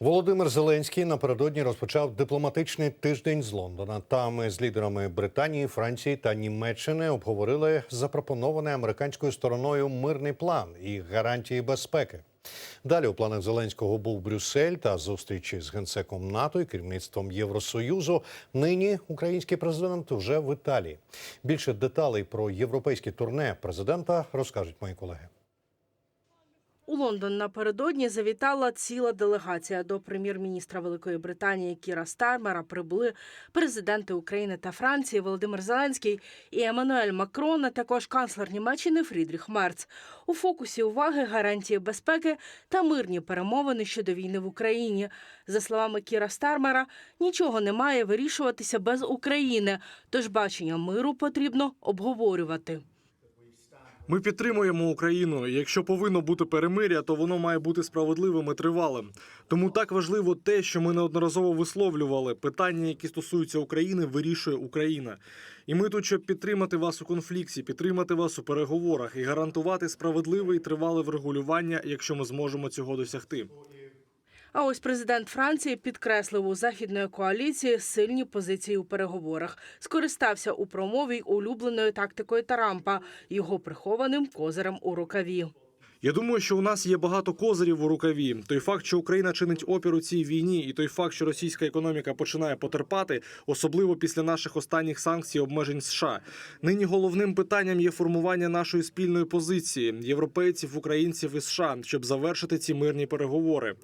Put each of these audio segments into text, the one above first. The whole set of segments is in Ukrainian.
Володимир Зеленський напередодні розпочав дипломатичний тиждень з Лондона. Там з лідерами Британії, Франції та Німеччини обговорили запропонований американською стороною мирний план і гарантії безпеки. Далі у планах Зеленського був Брюссель та зустрічі з генсеком НАТО і керівництвом Євросоюзу. Нині український президент вже в Італії. Більше деталей про європейське турне президента розкажуть мої колеги. У Лондон напередодні завітала ціла делегація до прем'єр-міністра Великої Британії Кіра Стармера. Прибули президенти України та Франції Володимир Зеленський і Еммануель Макрон, а також канцлер Німеччини Фрідріх Мерц. У фокусі уваги гарантії безпеки та мирні перемовини щодо війни в Україні. За словами Кіра Стармера, нічого не має вирішуватися без України, тож бачення миру потрібно обговорювати. Ми підтримуємо Україну. Якщо повинно бути перемиря, то воно має бути справедливим і тривалим. Тому так важливо те, що ми неодноразово висловлювали. Питання, які стосуються України, вирішує Україна. І ми тут, щоб підтримати вас у конфлікті, підтримати вас у переговорах і гарантувати справедливе і тривале врегулювання, якщо ми зможемо цього досягти. А ось президент Франції підкреслив у західної коаліції сильні позиції у переговорах. Скористався у промові улюбленою тактикою Тарампа, його прихованим козирем у рукаві. Я думаю, що у нас є багато козирів у рукаві. Той факт, що Україна чинить опір у цій війні, і той факт, що російська економіка починає потерпати, особливо після наших останніх санкцій обмежень США. Нині головним питанням є формування нашої спільної позиції європейців, українців і США, щоб завершити ці мирні переговори.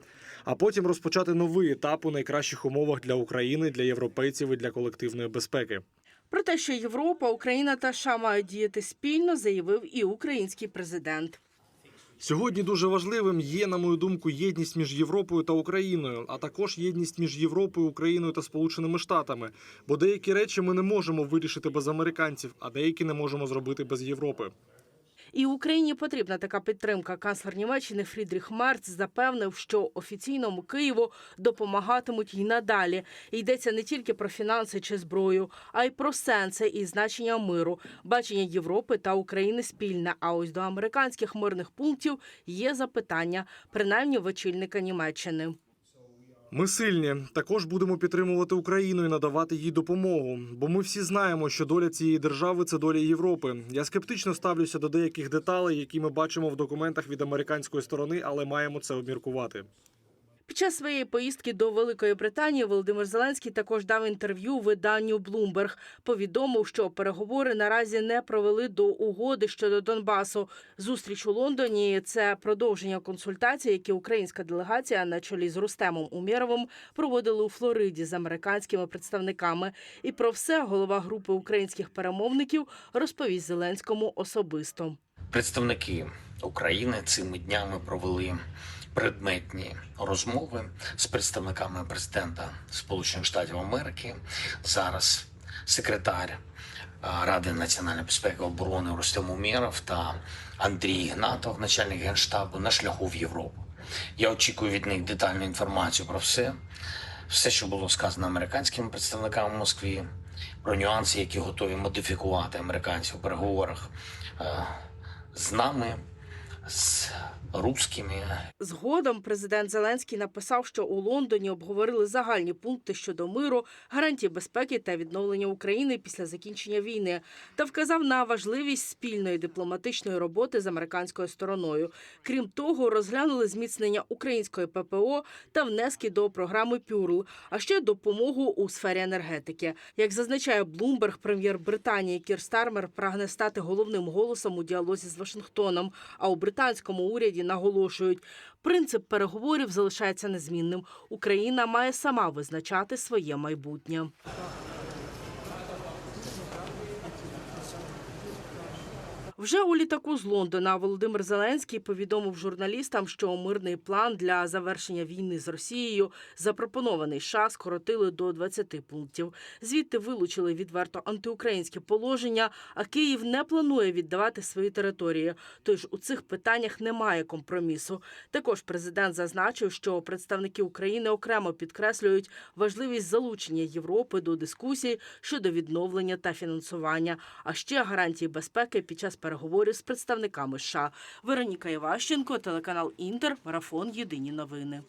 А потім розпочати новий етап у найкращих умовах для України, для європейців і для колективної безпеки. Про те, що Європа, Україна та США мають діяти спільно, заявив і український президент. Сьогодні дуже важливим є, на мою думку, єдність між Європою та Україною, а також єдність між Європою, Україною та Сполученими Штатами. Бо деякі речі ми не можемо вирішити без американців, а деякі не можемо зробити без Європи. І Україні потрібна така підтримка. Канцлер Німеччини Фрідріх Мерц запевнив, що офіційному Києву допомагатимуть й надалі. Йдеться не тільки про фінанси чи зброю, а й про сенси і значення миру, бачення Європи та України спільне. А ось до американських мирних пунктів є запитання, принаймні в очільника Німеччини. Ми сильні. Також будемо підтримувати Україну і надавати їй допомогу. Бо ми всі знаємо, що доля цієї держави це доля Європи. Я скептично ставлюся до деяких деталей, які ми бачимо в документах від американської сторони, але маємо це обміркувати. Під час своєї поїздки до Великої Британії Володимир Зеленський також дав інтерв'ю виданню Bloomberg. Повідомив, що переговори наразі не провели до угоди щодо Донбасу. Зустріч у Лондоні це продовження консультацій, які українська делегація на чолі з Рустемом Умєровим проводили у Флориді з американськими представниками. І про все голова групи українських перемовників розповість Зеленському особисто. Представники України цими днями провели предметні розмови з представниками президента Сполучених Штатів Америки. Зараз секретар Ради національної безпеки оборони Рустем Умєров та Андрій Ігнатов, начальник генштабу, на шляху в Європу. Я очікую від них детальну інформацію про все, все, що було сказано американськими представниками в Москві, про нюанси, які готові модифікувати американці у переговорах е, з нами, з русскими, Згодом президент Зеленський написав, що у Лондоні обговорили загальні пункти щодо миру, гарантії безпеки та відновлення України після закінчення війни, та вказав на важливість спільної дипломатичної роботи з американською стороною. Крім того, розглянули зміцнення української ППО та внески до програми Пюрл, а ще допомогу у сфері енергетики. Як зазначає Блумберг, прем'єр Британії Кір Стармер прагне стати головним голосом у діалозі з Вашингтоном. А у британському уряді наголошують, принцип переговорів залишається незмінним. Україна має сама визначати своє майбутнє. Вже у літаку з Лондона Володимир Зеленський повідомив журналістам, що мирний план для завершення війни з Росією запропонований США скоротили до 20 пунктів. Звідти вилучили відверто антиукраїнське положення. А Київ не планує віддавати свої території. Тож у цих питаннях немає компромісу. Також президент зазначив, що представники України окремо підкреслюють важливість залучення Європи до дискусій щодо відновлення та фінансування, а ще гарантії безпеки під час переговорів з представниками США. Вероніка Іващенко, телеканал Інтер, марафон Єдині новини.